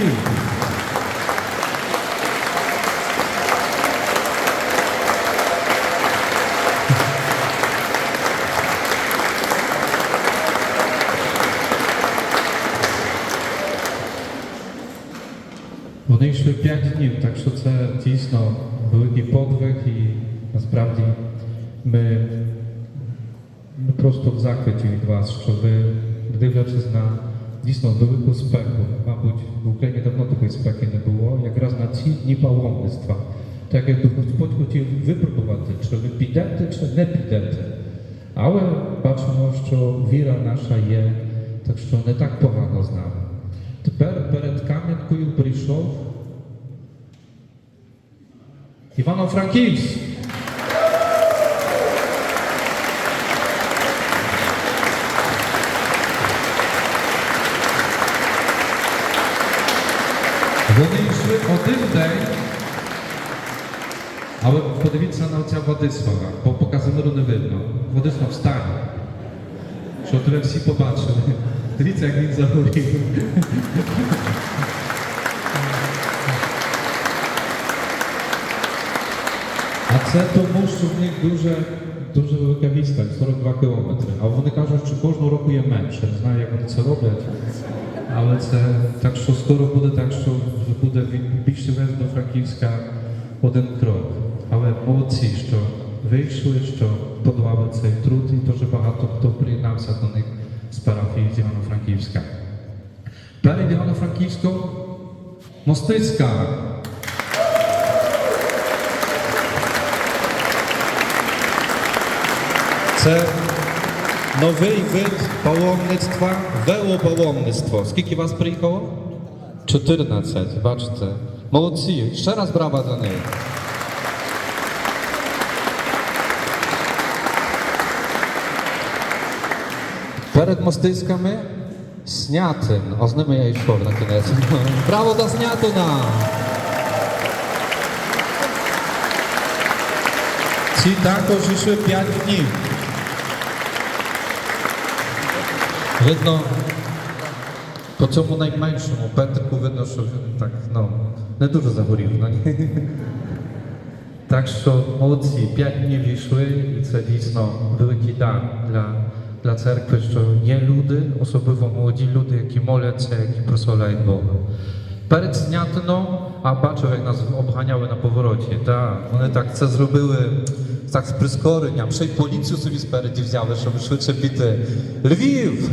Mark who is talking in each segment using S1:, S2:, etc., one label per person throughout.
S1: Вони йшли 5 днів, так що це дійсно великий подвиг і насправді ми, ми просто в захваті від вас, що ви, дивлячись на дійсно велику спеку, мабуть, в Україні давно такої спеки не було, якраз на ці дні паломництва. Так якби Господь хотів випробувати, чи ви підете, чи не підете. Але бачимо, що віра наша є, так що не так погано з нами. Тепер перед Кам'янкою прийшов Івано-Франківськ. Вони йшли один день, але подивіться на оця Владислава, бо по Казимиру не видно. Владислав, встань. Щоб тебе всі побачили. Дивіться, як він загорів. А це тому, що в них дуже, дуже велика відстань, 42 кілометри. А вони кажуть, що кожного року є менше. Не знаю, як вони це роблять. Але це так, що скоро буде так, що буде від- більше вез до Франківська один крок. Але молодці, що вийшли, що подолали цей труд, і дуже багато хто приєднався до них з парафії з Івано-Франківська. Перед Івано-Франківськом Мостицька. Це новий вид паломництва, велопаломництво. Скільки вас приїхало? 14, бачите. Молодці. Ще раз брава за них. Перед мостицьками Снятин. А з ними я йшов на кінець. Браво за Снятина! Ці також йшли 5 днів. Видно, по цьому найменшому Петрику видно, що він так, ну, не дуже загорів. Ну, ні. Так що молодці, 5 днів йшли, і це дійсно великий дар для, для церкви, що є люди, особливо молоді люди, які моляться, які прославляють Бога. Перед Снятином, а бачив, як нас обганяли на повороті. Да, вони так з прискоренням. Ще й поліцію собі спереді взяли, щоб швидше піти. Львів!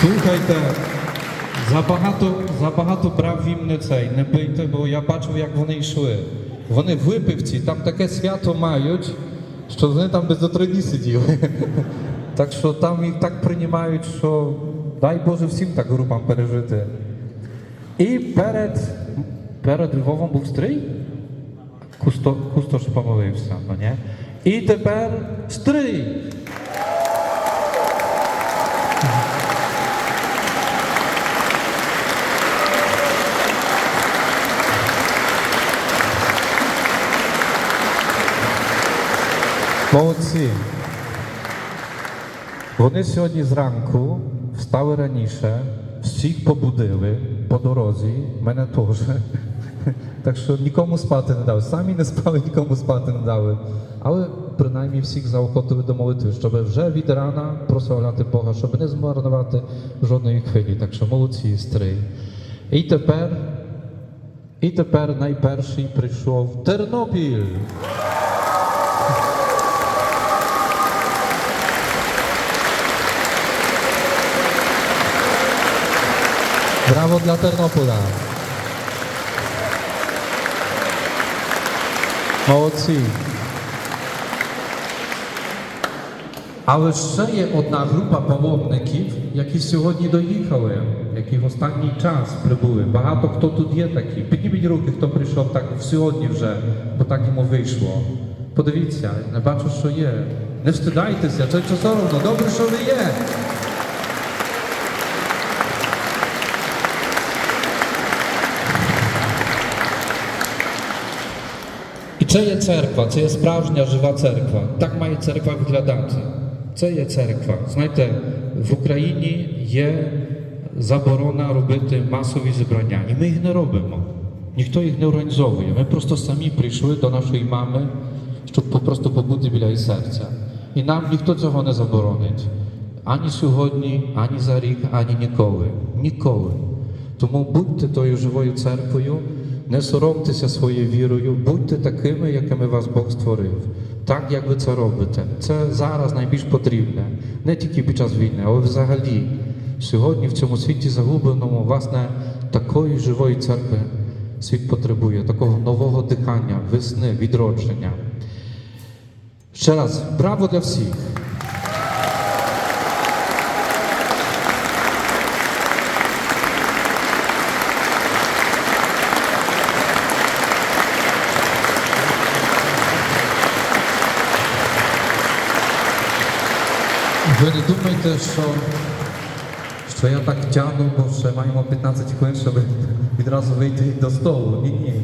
S1: Слухайте, забагато, забагато брав їм не цей, не бийте, бо я бачив, як вони йшли. Вони випивці, там таке свято мають, що вони там без три дні сиділи. Так що там їх так приймають, що дай Боже всім так групам пережити. І перед, перед Львовом був стрий. Кусто, Кустош помолився, ну ні? І тепер стрий. Молодці. Вони сьогодні зранку встали раніше, всіх побудили по дорозі, мене теж. Так що нікому спати не дали. Самі не спали, нікому спати не дали. Але принаймні всіх заохотили до молитви, щоб вже від рана прославляти Бога, щоб не змарнувати жодної хвилі. Так що молодці стрий. І тепер, і тепер найперший прийшов Тернопіль. Brawo dla Ternopola. Молодці. Але ще є одна група паломників, які сьогодні доїхали, які в останній час прибули. Багато хто тут є такі. Підніміть руки, хто прийшов так сьогодні вже, бо так йому вийшло. Подивіться, не бачу, що є. Не встидайтеся, це що соромно. Добре, що ви є. І це є церква, це є справжня жива церква. Так має церква виглядати. Це є церква. Знаєте, в Україні є заборона робити масові зібрання, і ми їх не робимо. Ніхто їх не організовує. Ми просто самі прийшли до нашої мами, щоб просто побути біля її серця. І нам ніхто цього не заборонить. Ані сьогодні, ані за рік, ані ніколи. Ніколи. Тому будьте тою живою церквою, не соромтеся своєю вірою, будьте такими, якими вас Бог створив. Так, як ви це робите. Це зараз найбільш потрібне. Не тільки під час війни, але взагалі. Сьогодні в цьому світі загубленому, власне, такої живої церкви світ потребує, такого нового дихання, весни, відродження. Ще раз, браво для всіх! Ви не думайте, що, що я так тягну, бо ще маємо 15 хвилин, щоб відразу вийти до столу. Ні, ні.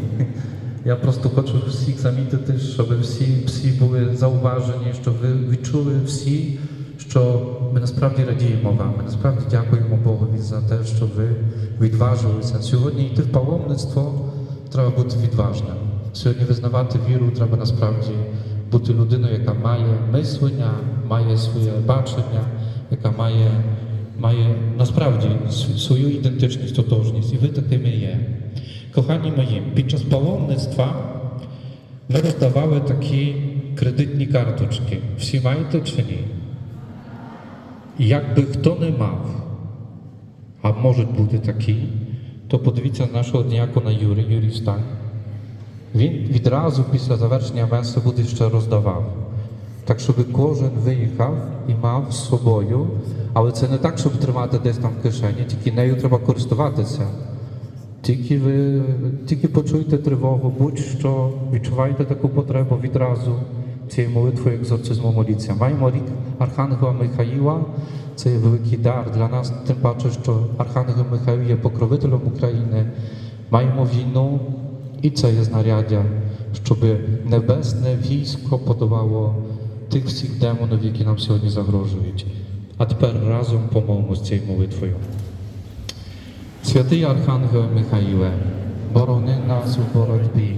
S1: Я просто хочу всіх замітити, щоб всі, всі були зауважені, щоб ви відчули всі, що ми насправді радіємо вам. Ми насправді дякуємо Богові за те, що ви відважилися. Сьогодні йти в паломництво треба бути відважним. Сьогодні визнавати віру треба насправді бути людиною, яка має мислення, має своє бачення, яка має, має насправді свою ідентичність, тотожність. І ви такими є. Кохані мої, під час паломництва ми роздавали такі кредитні карточки. Всі маєте чи ні? Якби хто не мав, а можуть бути такі, то подивіться на нашого діякона Юрі, Юрій Стань. Він відразу після завершення меси буде ще роздавав. Так, щоб кожен виїхав і мав з собою, але це не так, щоб тримати десь там в кишені, тільки нею треба користуватися. Тільки ви тільки почуйте тривогу, будь-що відчуваєте таку потребу відразу цією молитвою екзорцизму моліться. Маємо рік Архангела Михаїла, це є великий дар для нас, тим паче, що Архангел Михаїл є покровителем України. Маємо війну, і це є знаряддя, щоб небесне військо подолало тих всіх демонів, які нам сьогодні загрожують. А тепер разом помолимося цією молитвою. Святий Архангел Михаїле, борони нас у боротьбі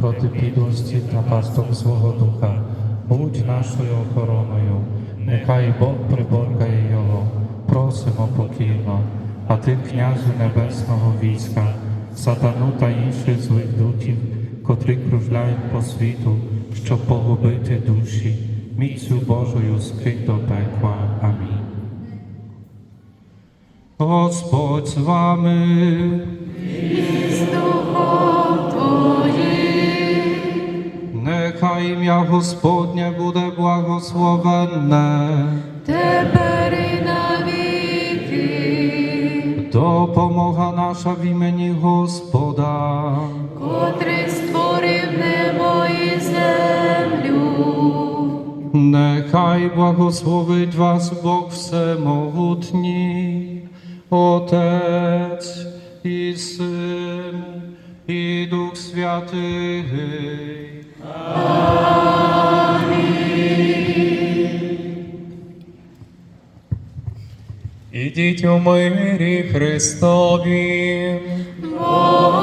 S1: проти підлості та пасток свого духа, будь нашою охороною, нехай Бог приборкає його, просимо покірно, а ти, князю небесного війська, сатану та інших злих духів, котрі кружляють по світу, щоб погубити душі, міцю Божою скрить до пекла. Амінь. Господь з вами. Нехай ім'я Господнє буде благословенне,
S2: Тепер і навіки,
S1: допомога наша в імені Господа.
S2: котрий створив небо і землю.
S1: Нехай благословить вас Бог Всемогутній, Отець і Син, і Дух Святий.
S3: Ідіть у мирі Христові.
S2: Бога